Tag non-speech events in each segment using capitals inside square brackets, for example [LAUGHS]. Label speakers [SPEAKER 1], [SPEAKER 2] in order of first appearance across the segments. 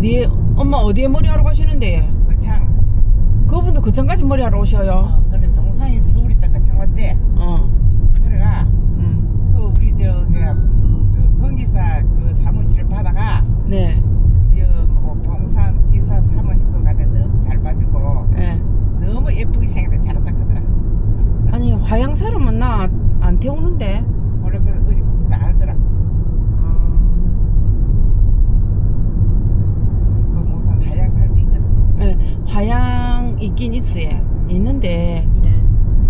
[SPEAKER 1] 어디에 엄마 어디에 머리하러 가시는데?
[SPEAKER 2] 거창.
[SPEAKER 1] 그분도 그천까지 머리하러 오셔요.
[SPEAKER 2] 어, 근데 동상이 서울 있다 거창 왔대.
[SPEAKER 1] 어.
[SPEAKER 2] 그래가
[SPEAKER 1] 음.
[SPEAKER 2] 그 우리 저기 그 건기사 그 사무실을 받아가
[SPEAKER 1] 네.
[SPEAKER 2] 그뭐 봉산 기사 사모님 거 같아 너무 잘 봐주고
[SPEAKER 1] 예.
[SPEAKER 2] 너무 예쁘게 생겼다 잘한다 그더라.
[SPEAKER 1] 아니 화양 사람은 나 안 태우는데.
[SPEAKER 2] 원래 그 어디 거기서 알더라.
[SPEAKER 1] 어.
[SPEAKER 2] 그 무슨 하얀 칼도 있거든.
[SPEAKER 1] 예. 화양 있긴 있어요. 있는데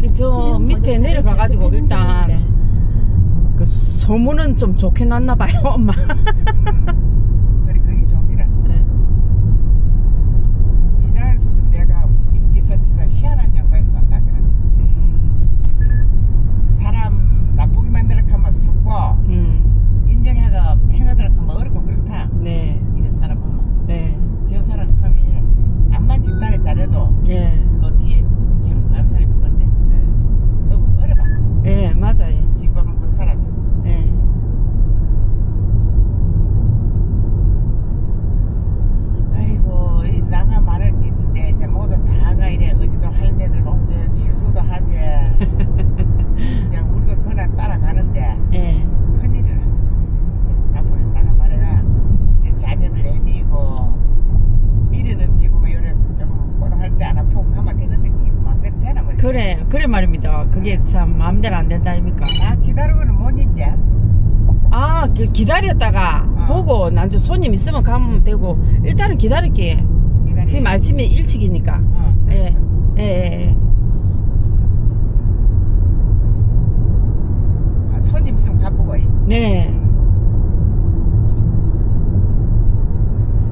[SPEAKER 1] 그저 밑에 내려가 가지고 일단 그 소문은 좀 좋게 났나 봐요, 엄마. [LAUGHS]
[SPEAKER 2] 그래 그게 좀이라.
[SPEAKER 1] 예.
[SPEAKER 2] 이장에서도 내가 기사치사 희한한 양말 싼다 그래. 사람 나쁘게 만들어 하면 숙고
[SPEAKER 1] 음.
[SPEAKER 2] 인정해가 팽하도록 하면 어렵고 그렇다.
[SPEAKER 1] 네.
[SPEAKER 2] 이런 사람 보면
[SPEAKER 1] 네.
[SPEAKER 2] 저 사람 하면 암만 집단에 잘해도
[SPEAKER 1] 예.
[SPEAKER 2] 또 뒤에 정부한 사람이 건데 너무 어려워.
[SPEAKER 1] 예, 맞아요.
[SPEAKER 2] 집밥 먹고 살아도.
[SPEAKER 1] 예.
[SPEAKER 2] 아이고 이 나가 말을 믿는데 이제 모두 다가 이래 어제도 할매들 보고 실수도 하지. 이제 우리도 그나 따라가는데
[SPEAKER 1] 예.
[SPEAKER 2] 큰일이라. 앞으로 나가 말해라. 내 자녀들 애미고 미련 없이고 뭐 요래 좀 꼬동할 때 안 아프고 하면 되는데 그게 마음대로 되나 말이야.
[SPEAKER 1] 그래, 그래 말입니다. 그게 참 마음대로 안 된다 아닙니까?
[SPEAKER 2] 나 기다리고는 못 있지.
[SPEAKER 1] 아, 그 기다렸다 가
[SPEAKER 2] 어.
[SPEAKER 1] 보고 난저 손님 있으면 가면 되고 일단은 기다릴게.
[SPEAKER 2] 기다리.
[SPEAKER 1] 지금 아침에 일찍이니까.
[SPEAKER 2] 어,
[SPEAKER 1] 예. 예, 예, 예.
[SPEAKER 2] 아, 손님 있으면 가보고. 이.
[SPEAKER 1] 네.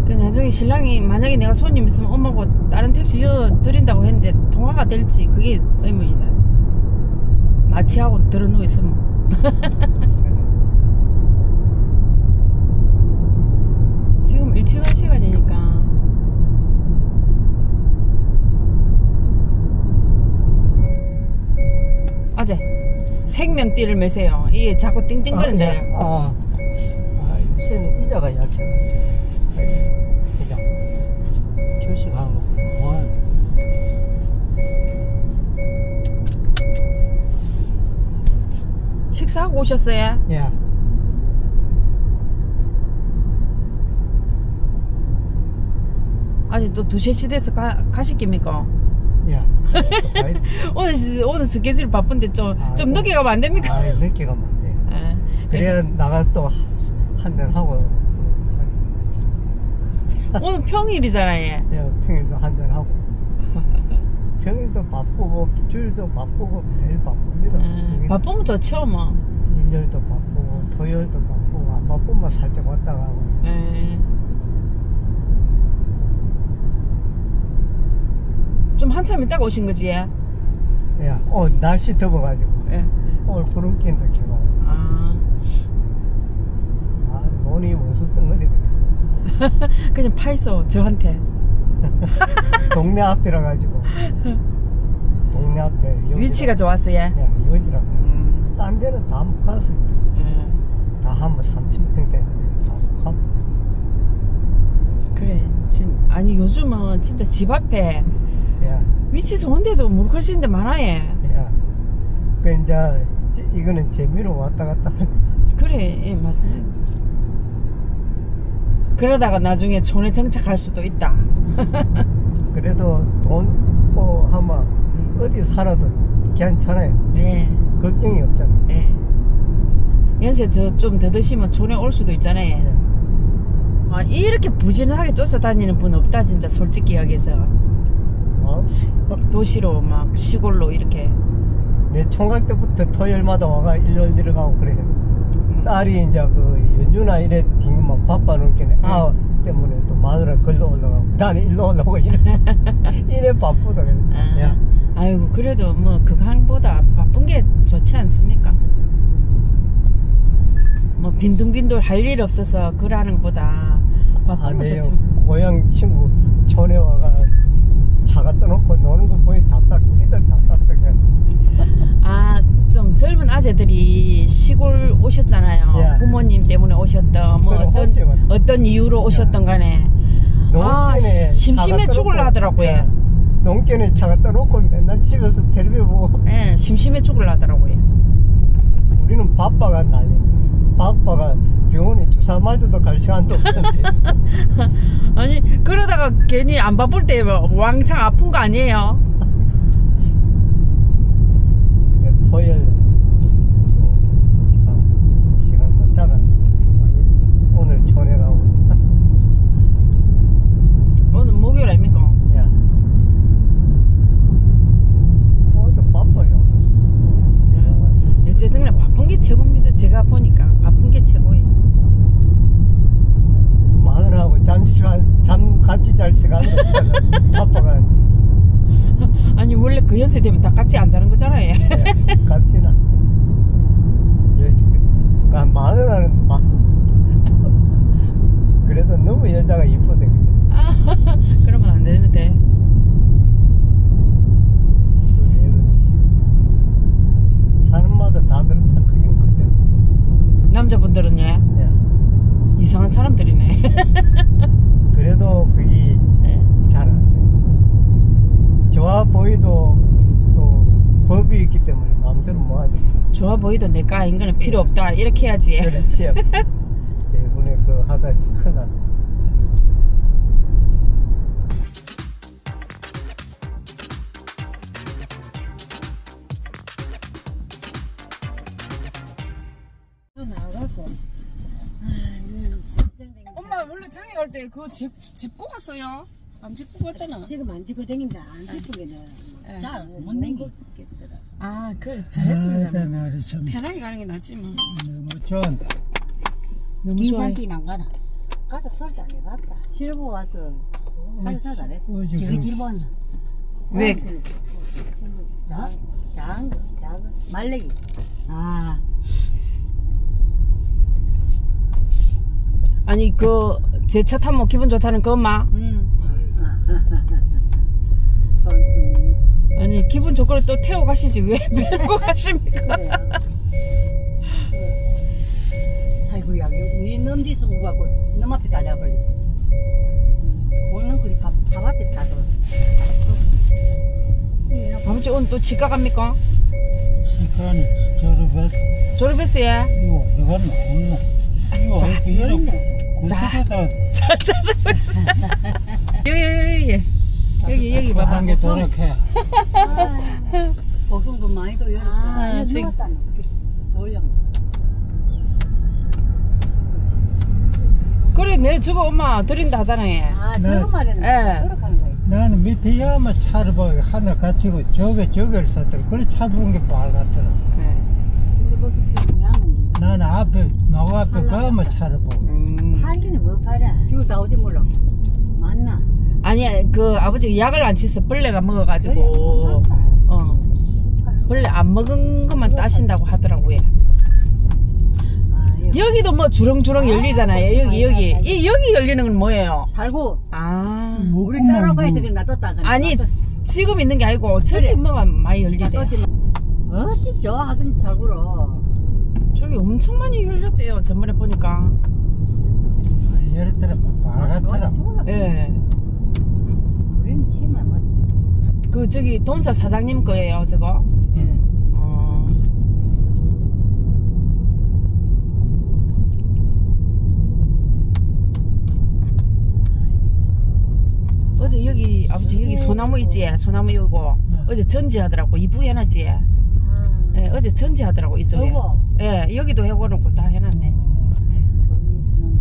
[SPEAKER 1] 그 나중에 신랑이 만약에 내가 손님 있으면 엄마고 다른 택시 여 드린다고 했는데 통화가 될지 그게 의문이다. 마취하고 들어 누워 있으면. [LAUGHS] 지금 일찍 한 시간이니까. 어제 생명띠를 매세요. 이게 자꾸 띵띵거린대.
[SPEAKER 3] 아, 아, 요새는 이자가 약해가지고. 그냥 주식하는 거. 뭐,
[SPEAKER 1] 식사하고 오셨어요?
[SPEAKER 3] 야,
[SPEAKER 1] 아직 또 두세 시 돼서 가, 가실 깁니까?
[SPEAKER 3] 야. [LAUGHS]
[SPEAKER 1] 오늘, 시- 오늘 스케줄 바쁜데 좀,
[SPEAKER 3] 아,
[SPEAKER 1] 좀
[SPEAKER 3] 뭐.
[SPEAKER 1] 늦게 가면 안 됩니까?
[SPEAKER 3] 아, 늦게 가면 안 돼. [LAUGHS]
[SPEAKER 1] 예.
[SPEAKER 3] 그래야 나가 또 한잔 하고.
[SPEAKER 1] 오늘 평일이잖아요.
[SPEAKER 3] 야, 평일도 한잔 하고. [LAUGHS] 평일도 바쁘고, 주일도 바쁘고, 매일 바쁩니다.
[SPEAKER 1] 음, 바쁘면 좋죠, 뭐.
[SPEAKER 3] 일요일도 바쁘고, 토요일도 바쁘고, 안 바쁘면 살짝 왔다 가고.
[SPEAKER 1] 예. 좀 한참 있다가 오신 거지? 예.
[SPEAKER 3] 야, 어, 날씨 더워가지고.
[SPEAKER 1] 예.
[SPEAKER 3] 오늘 구름 낀다, 제가.
[SPEAKER 1] 아,
[SPEAKER 3] 아, 돈이 원수 덩어리네. [LAUGHS]
[SPEAKER 1] 그냥 파이소, 저한테. [LAUGHS]
[SPEAKER 3] 동네 앞이라 가지고. [LAUGHS] 동네 앞에. 여기라.
[SPEAKER 1] 위치가 좋았어요.
[SPEAKER 3] 야, 여지라.
[SPEAKER 1] 음,
[SPEAKER 3] 딴 데는 다 못 갔어.
[SPEAKER 1] 예.
[SPEAKER 3] 다 하면 3,000평 되는데, 다못 가고.
[SPEAKER 1] 그래. 진, 아니, 요즘은 진짜 집 앞에
[SPEAKER 3] 야,
[SPEAKER 1] 위치 좋은데도 물 거시는 데 많아요.
[SPEAKER 3] 야. 그, 이제, 제- 이거는 재미로 왔다 갔다 하는.
[SPEAKER 1] 그래, 예, 맞습니다. 그러다가 나중에 촌에 정착할 수도 있다. [LAUGHS]
[SPEAKER 3] 그래도 돈, 고 하면, 어디 살아도 괜찮아요.
[SPEAKER 1] 예,
[SPEAKER 3] 걱정이 없잖아요.
[SPEAKER 1] 예. 연세 저좀 더 드시면 촌에 올 수도 있잖아요.
[SPEAKER 3] 예.
[SPEAKER 1] 아, 이렇게 부지런하게 쫓아다니는 분 없다, 진짜, 솔직히 이야기해서.
[SPEAKER 3] 어?
[SPEAKER 1] 막 도시로, 막 시골로 이렇게.
[SPEAKER 3] 내 총각 때부터 토요일마다 와가 일요일 들어가고 그래요. 딸이 이제 그 연주나 이래 딩만 바빠놓게 아 때문에 또 마누라 걸러 올라가고 나는 일로 올라오고 이래 [LAUGHS] 이래 바쁘다 그래.
[SPEAKER 1] 아,
[SPEAKER 3] 야
[SPEAKER 1] 아이고, 그래도 뭐, 그강보다 바쁜 게 좋지 않습니까? 뭐, 빈둥빈둥 할 일 없어서 그러는 것보다 바쁜 거
[SPEAKER 3] 아내요
[SPEAKER 1] 좋죠.
[SPEAKER 3] 고향 친구 촌에 와가 차 갖다 놓고 노는 거 보니 답답 끼들 답답하게
[SPEAKER 1] 아, 좀 젊은 아재들이 시골 오셨잖아요.
[SPEAKER 3] 예.
[SPEAKER 1] 부모님 때문에 오셨던, 뭐 어떤. 어떤 이유로 오셨던 간에. 아,
[SPEAKER 3] 농촌에
[SPEAKER 1] 심심해
[SPEAKER 3] 차가
[SPEAKER 1] 죽을라
[SPEAKER 3] 떠놓고,
[SPEAKER 1] 하더라고요.
[SPEAKER 3] 예. 농촌에 차가 떠놓고 맨날 집에서 텔레비 보고
[SPEAKER 1] 예, 심심해 죽을라 하더라고요.
[SPEAKER 3] 우리는 바빠가 나는데 바빠가 병원에 주사 맞아도 갈 시간도 없는데 [LAUGHS]
[SPEAKER 1] 아니 그러다가 괜히 안 바쁠 때 왕창 아픈 거 아니에요? [LAUGHS]
[SPEAKER 3] 그 토요일 병원에 가고 시간만 잡아 오늘 전해가고
[SPEAKER 1] 오늘 목요일 아닙니까?
[SPEAKER 3] 야 오늘도 바빠요
[SPEAKER 1] 어쨌든 간에 바쁜 게 최고입니다. 제가 보니까 바쁜 게 최고예요.
[SPEAKER 3] 마누라하고 잠시간 잠 같이 잘 시간이 없어서 바빠가
[SPEAKER 1] 아니 원래 그 연세 되면 다 같이 안 자는 거잖아요.
[SPEAKER 3] 예, 같이나 여- 그 마누라는 마 그래도 너무 여자가 이쁘대
[SPEAKER 1] 아, 그러면 안 되는데.
[SPEAKER 3] 왜 그런지 사람마다 다 그렇다 그게 그대로
[SPEAKER 1] 남자분들은 예
[SPEAKER 3] 야
[SPEAKER 1] 이상한 사람들이네.
[SPEAKER 3] 그래도 그게
[SPEAKER 1] 예.
[SPEAKER 3] 잘 안 돼. 좋아 보이도 또 법이 있기 때문에 마음대로 뭐 하지
[SPEAKER 1] 좋아 보이도 내가 인간은 필요 없다 이렇게 해야지.
[SPEAKER 3] 그렇지 이번에 [LAUGHS] 그 하다 큰일 났
[SPEAKER 1] 엄마 원래 장에 갈 때 그거 집 짚고 갔어요. 안 짚고 갔잖아.
[SPEAKER 4] 지금 안 찍고 다닌다. 안 찍고는
[SPEAKER 1] 예.
[SPEAKER 4] 잘못 있겠더라.
[SPEAKER 1] 아 그래 잘했습니다.
[SPEAKER 3] 아, 참
[SPEAKER 1] 편하게 가는 게 낫지 뭐.
[SPEAKER 3] 너무 좋은데
[SPEAKER 1] 너무 좋아요.
[SPEAKER 4] 인상끼는 안 가나. 가서 설도 안 해봤다. 실보 와도 살살 잘해.
[SPEAKER 3] 어제
[SPEAKER 4] 지금
[SPEAKER 3] 그-
[SPEAKER 4] 일본. 아,
[SPEAKER 1] 왜?
[SPEAKER 4] 장, 장, 장, 말레기. 아,
[SPEAKER 1] 아니 그 제 차 타면 기분 좋다는 그 엄마.
[SPEAKER 4] 음. 선수.
[SPEAKER 1] 아니 기분 좋고 또 태워 가시지 왜 [LAUGHS] 밀고 가십니까?
[SPEAKER 4] 그래. 아이고 야, 니놈 뒤서 갖고 놈 앞에 다 잡아버려. 오늘 그리 밥, 밥 앞에 다 둬.
[SPEAKER 1] 아버지 오늘 또 집가 갑니까?
[SPEAKER 5] 시간이 저러면
[SPEAKER 1] 졸업했어요.
[SPEAKER 5] 이거 내가 나오나 이거
[SPEAKER 1] 자,
[SPEAKER 5] 이렇게 이렇게
[SPEAKER 4] 그런데.
[SPEAKER 5] 구석에다
[SPEAKER 1] 잘 찾아고 있어. 여기 여기 봐봐.
[SPEAKER 5] 한개 도락해
[SPEAKER 4] 복숭도 많이 도 열었고.
[SPEAKER 1] 아, 저기-
[SPEAKER 4] 서울역.
[SPEAKER 1] 그래 내 저거 엄마 드린다 하잖아요.
[SPEAKER 4] 아,
[SPEAKER 5] 네.
[SPEAKER 4] 저런
[SPEAKER 1] 예.
[SPEAKER 4] 그렇게 하는 거야.
[SPEAKER 5] 나는 밑에 야마 차를 봐 하나 갖추고 저게 저걸 샀더라 그래 차 두는 게 빨갛더라
[SPEAKER 1] 네.
[SPEAKER 4] 근데 무슨 중요한
[SPEAKER 5] 나는 앞에 마구 앞에 가마 차를 보고
[SPEAKER 1] 음.
[SPEAKER 4] 팔기는 뭐 팔아? 지금 나오지 몰라.
[SPEAKER 1] 아니 그 아버지 약을 안 치서 벌레가 먹어가지고 어 벌레 안 먹은 것만 따신다고 하더라고요. 여기도 뭐 주렁주렁 열리잖아요. 여기 여기 이 여기 열리는 건 뭐예요?
[SPEAKER 4] 살고
[SPEAKER 1] 아
[SPEAKER 4] 우리 따라가 있으니 놔뒀다가
[SPEAKER 1] 아니 지금 있는 게 아니고 저기 뭐가 많이 열리대.
[SPEAKER 4] 어디 저 하든지 살고로
[SPEAKER 1] 저기 엄청 많이 열렸대요. 전번에 보니까.
[SPEAKER 5] 열었더라 빨갛더라
[SPEAKER 1] 예. 그 저기 돈사 사장님 거예요, 저거.
[SPEAKER 4] 예.
[SPEAKER 1] 어. 어제 여기 아버지 여기 소나무 있지? 소나무 요거 어제 전지하더라고 이쁘게 해놨지?
[SPEAKER 4] 아
[SPEAKER 1] 예, 어제 전지하더라고 이쪽에.
[SPEAKER 4] 여보
[SPEAKER 1] 예, 여기도 해고놓고 다 해놨네.
[SPEAKER 4] 돈이수는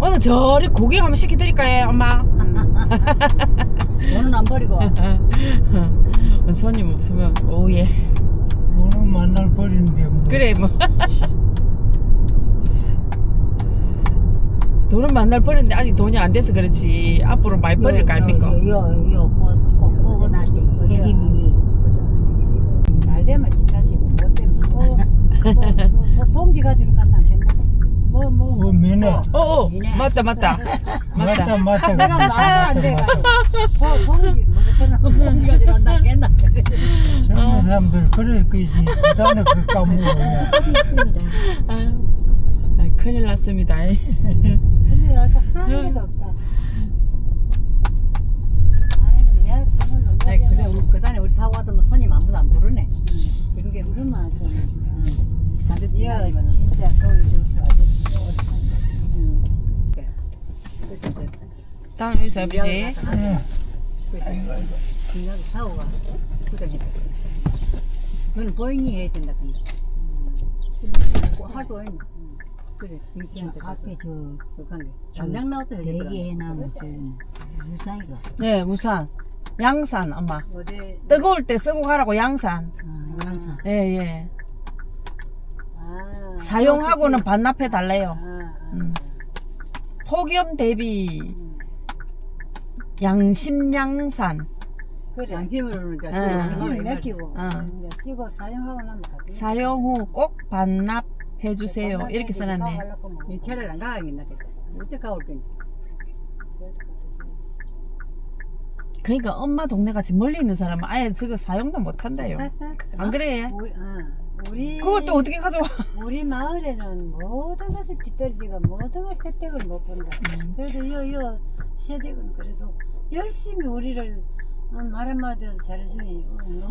[SPEAKER 1] 오늘 저리 고기 한번 시켜드릴까요, 엄마? [LAUGHS]
[SPEAKER 4] 돈은 안 버리고 [LAUGHS]
[SPEAKER 1] 손님 없으면 오예.
[SPEAKER 5] 돈은 만날 버리는데 뭐
[SPEAKER 1] 그래 뭐. [LAUGHS] 돈은 만날 버렸는데 아직 돈이 안 돼서 그렇지 앞으로 많이 버릴 거 아닙니까?
[SPEAKER 4] 요요 꼬꼬꼬나데 힘이 잘 되면 지타시고 못 되면 어, 뭐, 뭐, 뭐, 봉지 가지러 뭐 뭐
[SPEAKER 5] 어, 미네.
[SPEAKER 1] 어어 맞다 맞다.
[SPEAKER 5] 맞다.
[SPEAKER 1] 맞다
[SPEAKER 5] 맞다.
[SPEAKER 4] 내가 말안 돼가지고. 뭐, 봉지 뭐 봉지 안 된다
[SPEAKER 5] 젊은 사람들 그래 그지. 그다음에 그 까먹어
[SPEAKER 1] 아이, 큰일 큰일 났습니다.
[SPEAKER 4] 근데 아까 한 개도 없다. 아이고 내가 참을로
[SPEAKER 6] 아이, 그래, 우리 그 단에 우리 타고 와도 뭐 손님 아무도 안 부르네. 그런
[SPEAKER 4] 게말 좀.
[SPEAKER 6] 반대
[SPEAKER 4] 야
[SPEAKER 6] 뒤집어지면.
[SPEAKER 4] 진짜 돈 줬어 아저씨 오래
[SPEAKER 1] 다음 유수 아버지.
[SPEAKER 6] 그냥 사고 가. 그래. 너는 보행이 해야 된다 근데. 하도 해. 그래.
[SPEAKER 4] 저 앞에.
[SPEAKER 6] 장장 나와도 되더라.
[SPEAKER 4] 대게나무 그 유사이가
[SPEAKER 1] 네, 우산. 양산, 엄마. 뜨거울 때 쓰고 가라고 양산.
[SPEAKER 4] 아 양산
[SPEAKER 1] 예, 예.
[SPEAKER 4] 아
[SPEAKER 1] 사용하고는 반납해 달래요.
[SPEAKER 4] 아,
[SPEAKER 1] 음. 폭염 대비 양심양산.
[SPEAKER 4] 그래
[SPEAKER 6] 양심으로는 이제
[SPEAKER 1] 예.
[SPEAKER 4] 양심을
[SPEAKER 6] 몇
[SPEAKER 4] 맡기고
[SPEAKER 1] 어.
[SPEAKER 4] 이제 쓰고 사용하고 나면 다 돼.
[SPEAKER 1] 사용 후 꼭 반납해 주세요. 이렇게 써놨네.
[SPEAKER 6] 이 차를 안 가야겠나 겠다. 어째 가올 건.
[SPEAKER 1] 그러니까 엄마 동네 같이 멀리 있는 사람은 아예 저거 사용도 못 한다요. 안 그래?
[SPEAKER 4] 우리, 어, 우리
[SPEAKER 1] 그걸 또 어떻게 가져와?
[SPEAKER 4] 우리 마을에는 모든 것에 뒷떨지가 모든 것 혜택을 못 본다.
[SPEAKER 1] 음.
[SPEAKER 4] 그래도 요, 요 세대는 그래도 열심히 우리를 어, 말 한마디라도 잘해주니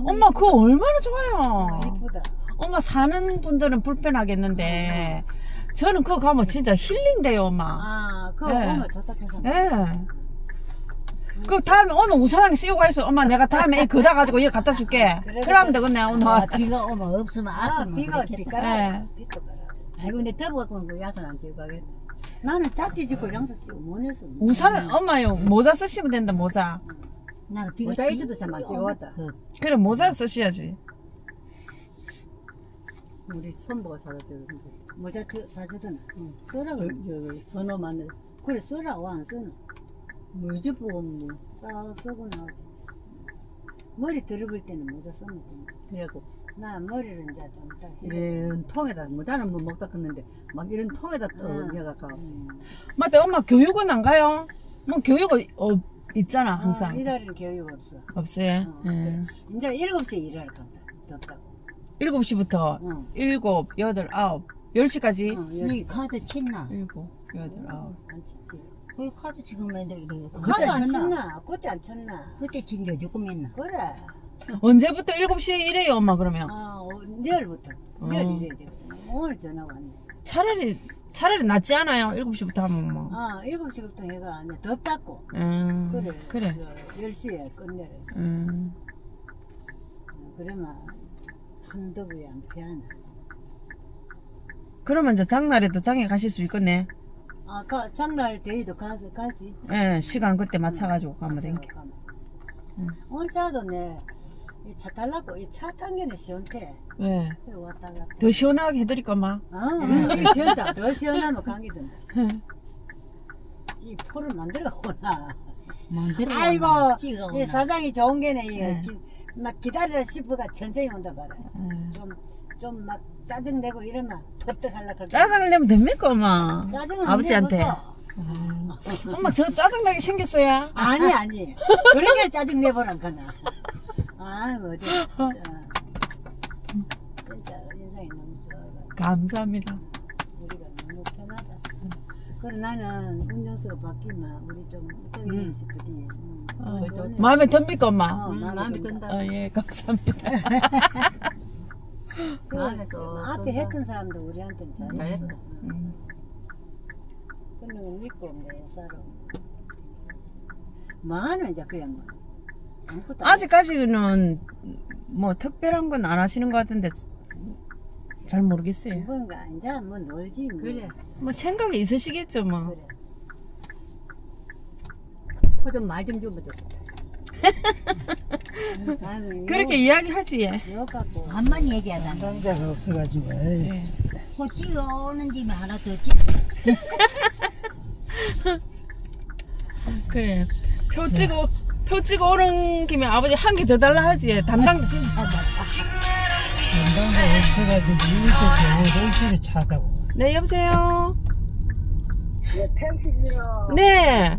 [SPEAKER 1] 엄마. 그거 얼마나
[SPEAKER 4] 어,
[SPEAKER 1] 좋아요.
[SPEAKER 4] 이쁘다.
[SPEAKER 1] 엄마 사는 분들은 불편하겠는데 저는 그거 가면 진짜 힐링돼요, 엄마.
[SPEAKER 4] 아, 그 거
[SPEAKER 1] 네.
[SPEAKER 4] 보면 좋다 해서.
[SPEAKER 1] 예. 그 다음에 오늘 우산하게 씌우고 있어. 엄마 내가 다음에 이 그다 가지고 이거 갖다 줄게.
[SPEAKER 4] 그래,
[SPEAKER 1] 그러면 되겠네 오늘.
[SPEAKER 7] 아, 비가 오면 없으면
[SPEAKER 4] 아,
[SPEAKER 7] 아스면
[SPEAKER 4] 비가 비가라.
[SPEAKER 1] 예.
[SPEAKER 4] 비도 가라.
[SPEAKER 6] 아이고 내 터보 갖고 그 야산 안 지고 가겠다.
[SPEAKER 4] 나는 짝지 짓고 양수 쓰고 못 해서.
[SPEAKER 1] 우산을 엄마요 모자 쓰시면 된다 모자.
[SPEAKER 7] 나는 비가
[SPEAKER 6] 모자 있어도 참안 찍어 왔다.
[SPEAKER 7] 그,
[SPEAKER 1] 그래 모자 쓰셔야지.
[SPEAKER 6] 우리 손보가 사다 주는데.
[SPEAKER 4] 모자 주- 사주더나.
[SPEAKER 6] 응.
[SPEAKER 4] 써라 그래.
[SPEAKER 6] 저, 선호 마늘.
[SPEAKER 4] 그래 써라 와안 써나.
[SPEAKER 6] 뭐 유튜브 뭐.
[SPEAKER 4] 딱 쓰고 나오지. 머리 들어볼 때는 모자 쓰면 된다.
[SPEAKER 6] 그래갖고
[SPEAKER 4] 나 머리를 이제 좀 이따 해.
[SPEAKER 6] 이런 통에다 모자는 뭐 먹다 끊는데 막 이런 통에다 또
[SPEAKER 4] 응. 음.
[SPEAKER 1] 맞다 엄마 교육은 안 가요? 뭐 교육은 어, 있잖아
[SPEAKER 4] 아,
[SPEAKER 1] 항상.
[SPEAKER 4] 일하는 교육 없어.
[SPEAKER 1] 없어요.
[SPEAKER 4] 어,
[SPEAKER 1] 예.
[SPEAKER 4] 이제 일곱 시에 일하러 간다. 덥다고.
[SPEAKER 1] 7시부터
[SPEAKER 4] 응.
[SPEAKER 1] 일곱, 여덟, 아홉, 10시까지.
[SPEAKER 4] 어,
[SPEAKER 7] 니
[SPEAKER 4] 열시.
[SPEAKER 7] 카드 쳤나?
[SPEAKER 1] 일곱, 여덟, 아홉.
[SPEAKER 4] 안 쳤지.
[SPEAKER 7] 그 카드 지금 맨날 이래.
[SPEAKER 4] 카드 안
[SPEAKER 7] 쳤나?
[SPEAKER 4] 쳤나? 그때 안 쳤나?
[SPEAKER 7] 그때 챙겨 조금 했나?
[SPEAKER 4] 그래.
[SPEAKER 1] 언제부터 7시에 일해요 엄마 그러면?
[SPEAKER 4] 아, 어, 내일부터. 내일
[SPEAKER 1] 어.
[SPEAKER 4] 일해야 돼. 오늘 전화 왔네.
[SPEAKER 1] 차라리 차라리 낫지 않아요 7시부터 하면 뭐.
[SPEAKER 4] 아, 일곱 시부터 해가 아니야. 덥다고.
[SPEAKER 1] 음,
[SPEAKER 4] 그래.
[SPEAKER 1] 그래.
[SPEAKER 4] 그, 10시에 끝내래.
[SPEAKER 1] 음.
[SPEAKER 4] 어, 그러면 한두 부에 안 피하나.
[SPEAKER 1] 그러면 이제 장날에도 장에 가실 수 있겠네.
[SPEAKER 4] 아, 가, 장날 데이도 가서 갈수 있지.
[SPEAKER 1] 예, 시간 그때 맞춰가지고 가면.
[SPEAKER 4] 가면 되지.
[SPEAKER 1] 응.
[SPEAKER 4] 오늘 차도 내, 이차 달라고, 이차 당기는 시원태.
[SPEAKER 1] 예.
[SPEAKER 4] 그래, 왔다 갔다.
[SPEAKER 1] 더 시원하게 해드릴까, 엄마.
[SPEAKER 4] 아, 시원다. 더 시원하면 감기든다. 이 포를 만들어 오나.
[SPEAKER 7] 만들어.
[SPEAKER 4] 아이고,
[SPEAKER 7] 찍어.
[SPEAKER 4] 이 사장이 좋은 게네. 이
[SPEAKER 1] 네.
[SPEAKER 4] 기, 막 기다리라 싶어가 천천히 온다 봐라.
[SPEAKER 1] 예.
[SPEAKER 4] 좀, 좀 막 짜증내고 이러면 버떡 할라 할
[SPEAKER 1] 짜증을 내면 됩니까, 엄마?
[SPEAKER 4] 짜증은
[SPEAKER 1] 아버지한테.
[SPEAKER 4] 내고서.
[SPEAKER 1] 아, 엄마, 저 짜증나게 생겼어요.
[SPEAKER 4] 아니, 아니. 그런 게 짜증 내보란 거나. 아, 어디. 진짜, 인상이 너무 좋아가지고.
[SPEAKER 1] 감사합니다.
[SPEAKER 4] 우리가 너무 편하다. 그리고 나는 운전수가 바뀌면 우리 좀 이쪽에
[SPEAKER 6] 음.
[SPEAKER 4] 싶으디. 음.
[SPEAKER 1] 어. 마음에 듭니까, 엄마?
[SPEAKER 4] 어,
[SPEAKER 6] 음, 마음에 든다.
[SPEAKER 1] 아, 예, 감사합니다. [LAUGHS]
[SPEAKER 4] 저
[SPEAKER 6] 마음에서
[SPEAKER 4] 앞에
[SPEAKER 6] 든다.
[SPEAKER 4] 했던 사람도 우리한테는 잘했어.
[SPEAKER 6] 잘했어.
[SPEAKER 1] 음.
[SPEAKER 4] 그는 믿고 내 사람. 뭐하는 이제 그 양반. 아무것도 안
[SPEAKER 1] 아직까지는 뭐 특별한 건 안 하시는 것 같은데 잘 모르겠어요.
[SPEAKER 4] 해. 뭔가 이제 뭐 놀지 뭐.
[SPEAKER 6] 그래.
[SPEAKER 1] 뭐 생각이 있으시겠죠, 뭐.
[SPEAKER 4] 그래.
[SPEAKER 6] 코좀말 좀 주면 좋겠다.
[SPEAKER 1] 그렇게 이야기하지, 예.
[SPEAKER 4] 요 갖고
[SPEAKER 7] 한번 얘기하다.
[SPEAKER 5] 남자가 없어가지고. 에이.
[SPEAKER 7] 집에 하나 더 찍어. [LAUGHS]
[SPEAKER 1] 그래. 표 찍어, 표 찍어 오는 김에 아버지 한 개 더 달라 하지. 담당. [LAUGHS]
[SPEAKER 5] 남자가 없어가지고 이렇게 경우 렌치를 차다고.
[SPEAKER 1] 네, 여보세요? 네.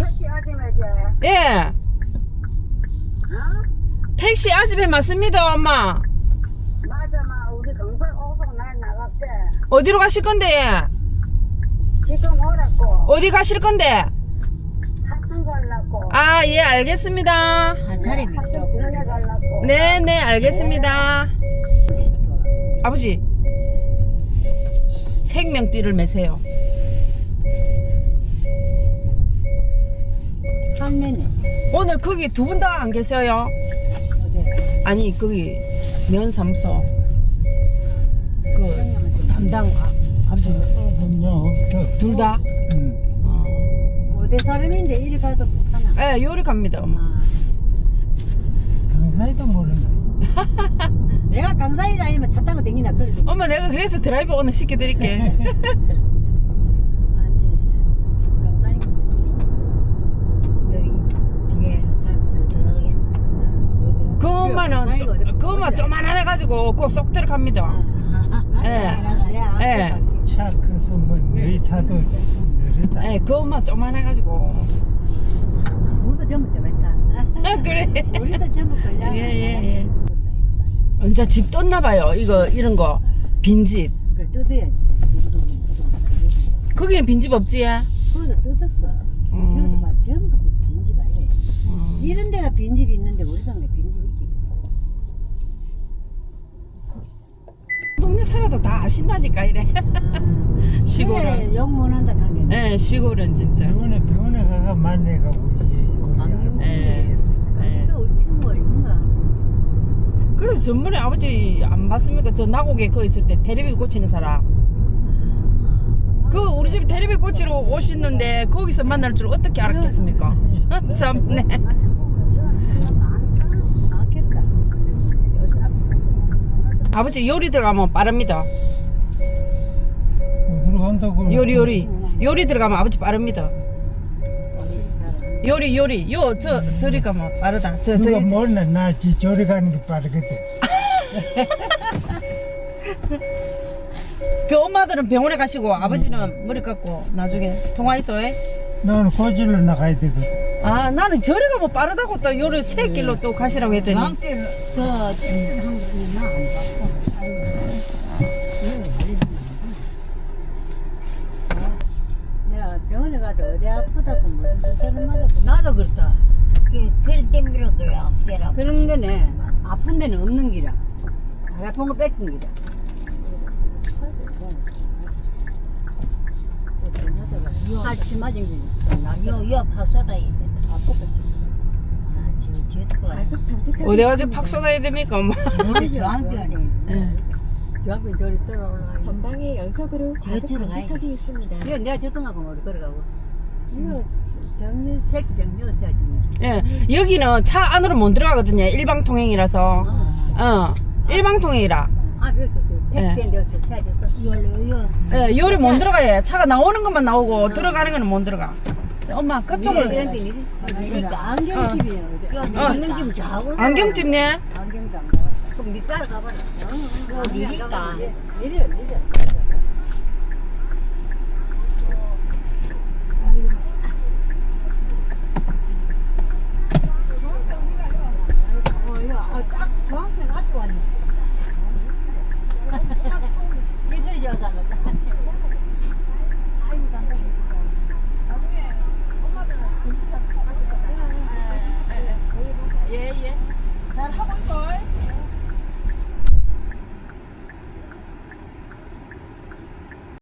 [SPEAKER 8] 택시 아줌마지?
[SPEAKER 1] 예. 택시 아집에 맞습니다, 엄마.
[SPEAKER 8] 맞아, 마. 우리 동생 오고 날 나갔대.
[SPEAKER 1] 어디로 가실 건데?
[SPEAKER 8] 지금 오라고.
[SPEAKER 1] 어디 가실 건데?
[SPEAKER 8] 가려고.
[SPEAKER 1] 아, 예, 알겠습니다.
[SPEAKER 7] 한
[SPEAKER 8] 가려고.
[SPEAKER 1] 네, 네, 알겠습니다. 아버지, 생명띠를 매세요.
[SPEAKER 4] 할매네.
[SPEAKER 1] 오늘 거기 두 분 다 안 계세요? 아니, 거기 면사무소. 그, 담당, 아, 아버지,
[SPEAKER 5] 그냥 없어.
[SPEAKER 1] 둘 다?
[SPEAKER 5] 응.
[SPEAKER 1] 어.
[SPEAKER 4] 어디 사람인데 이리 가도 하나.
[SPEAKER 1] 예, 요리 갑니다, 엄마.
[SPEAKER 5] 강사이도 모른다. [LAUGHS]
[SPEAKER 4] 내가 강사일 아니면 차 타고 댕기나 그래. 댕기.
[SPEAKER 1] 엄마, 내가 그래서 드라이브 오늘 시켜드릴게. [LAUGHS]
[SPEAKER 4] 아니 강사인 거
[SPEAKER 7] 여기 뒤에 사람들 들어가겠네.
[SPEAKER 1] 그 엄마는, 좀- 그 엄마 쪼만한 해가지고 그거 쏙 들어갑니다. 예, 예.
[SPEAKER 5] 차 커서 뭐 너희 차도 느리다.
[SPEAKER 1] 예, 그 엄마 쪼만해가지고.
[SPEAKER 4] 우리도 전부 좀 했다.
[SPEAKER 1] 아, 그래.
[SPEAKER 4] 우리도 전부 걸려.
[SPEAKER 1] 예, 예, 예. 언제 집 떴나봐요. 이거, 이런 거. 빈집.
[SPEAKER 4] 그걸 뜯어야지.
[SPEAKER 1] 거기는 빈집 없지?
[SPEAKER 4] 그것도 뜯었어.
[SPEAKER 1] 음.
[SPEAKER 4] 이것도 봐 전부 빈집 아니야.
[SPEAKER 1] 음.
[SPEAKER 4] 이런 데가 빈집이 있는데 우리 동네 빈집이 있겠어.
[SPEAKER 1] 동네 살아도 다 아신다니까, 이래. [LAUGHS] 시골은.
[SPEAKER 4] 그래, 욕 못한다 하면.
[SPEAKER 1] 예, 시골은 진짜.
[SPEAKER 5] 병원에 병원에 가가 만나가 보이지. 거기
[SPEAKER 1] 예. 예.
[SPEAKER 4] 또 우리 친구가 있는가?
[SPEAKER 1] 그 전번에 아버지 안 봤습니까? 저 나고개 거 있을 때 테레비 고치는 사람. 그 우리 집 테레비 고치러 오셨는데 거기서 만날 줄 어떻게 알았겠습니까? [LAUGHS] 참네.
[SPEAKER 4] 많겠다.
[SPEAKER 1] 아버지 요리 들어가면 빠릅니다.
[SPEAKER 5] 어디로 간다고?
[SPEAKER 1] 요리 요리 요리 들어가면 아버지 빠릅니다. 요리 요리 요 저 저리 가면 빠르다. 저
[SPEAKER 5] 누가
[SPEAKER 1] 저기
[SPEAKER 5] 몰라 나 지- 저리 가는 게 빠르거든. [LAUGHS]
[SPEAKER 1] 그 엄마들은 병원에 가시고 아버지는 머리 깎고 나중에 통화했어요.
[SPEAKER 5] 나는 고질로 나가야 되거든.
[SPEAKER 1] 아 나는 저리 가면 빠르다고 또 요리 새 길로 또 가시라고 했더니
[SPEAKER 7] 그 찐찐 한국이 나안 봤고.
[SPEAKER 4] 내가 병원에 가도 어디 아프다고 무슨 주사를 맞았고
[SPEAKER 6] 나도 그렇다.
[SPEAKER 7] 그, 그럴 때문에 그래, 없애라.
[SPEAKER 6] 그런 데는 아픈 데는 없는 기라. 안 아픈 거 뺏긴 기라. 같이 맞은 게
[SPEAKER 7] 요, 요 밥사다 이제. 아, 저, 저, 거.
[SPEAKER 1] 어디 가서 팍 쏟아야 됩니까 엄마?
[SPEAKER 7] 우리
[SPEAKER 1] 예.
[SPEAKER 6] 저앞에 저리 떨어올라.
[SPEAKER 9] 전방에 연속으로
[SPEAKER 7] 가야
[SPEAKER 9] 방지턱이 있습니다.
[SPEAKER 6] 이거 내가 저등하고 머리 걸어가고. 이거 정리 새끼 정리해서 해야지.
[SPEAKER 1] 예, 여기는 차 안으로 못 들어가거든요. 일방 통행이라서. 어, 일방 통행이라.
[SPEAKER 6] 아, 그렇죠. 백대 내서 차죠.
[SPEAKER 7] 요리
[SPEAKER 1] 못 들어가요. 차가 나오는 것만 나오고 들어가는 거는 못 들어가. 엄마 그쪽으로.
[SPEAKER 6] 어. 어.
[SPEAKER 7] 이런 안경집이에요.
[SPEAKER 1] 어.
[SPEAKER 7] 야, 있는 김 좌우.
[SPEAKER 1] 안경집네.
[SPEAKER 6] 안경도 안 그럼 니 따라 가봐.
[SPEAKER 7] 어, 니 니까.
[SPEAKER 6] 내려 내려.
[SPEAKER 4] 어,
[SPEAKER 6] 이거, 딱 정확히 놔두고 왔네.
[SPEAKER 4] 예전에
[SPEAKER 6] 제가
[SPEAKER 4] 사본 거예요.
[SPEAKER 1] 잘 하고 있어.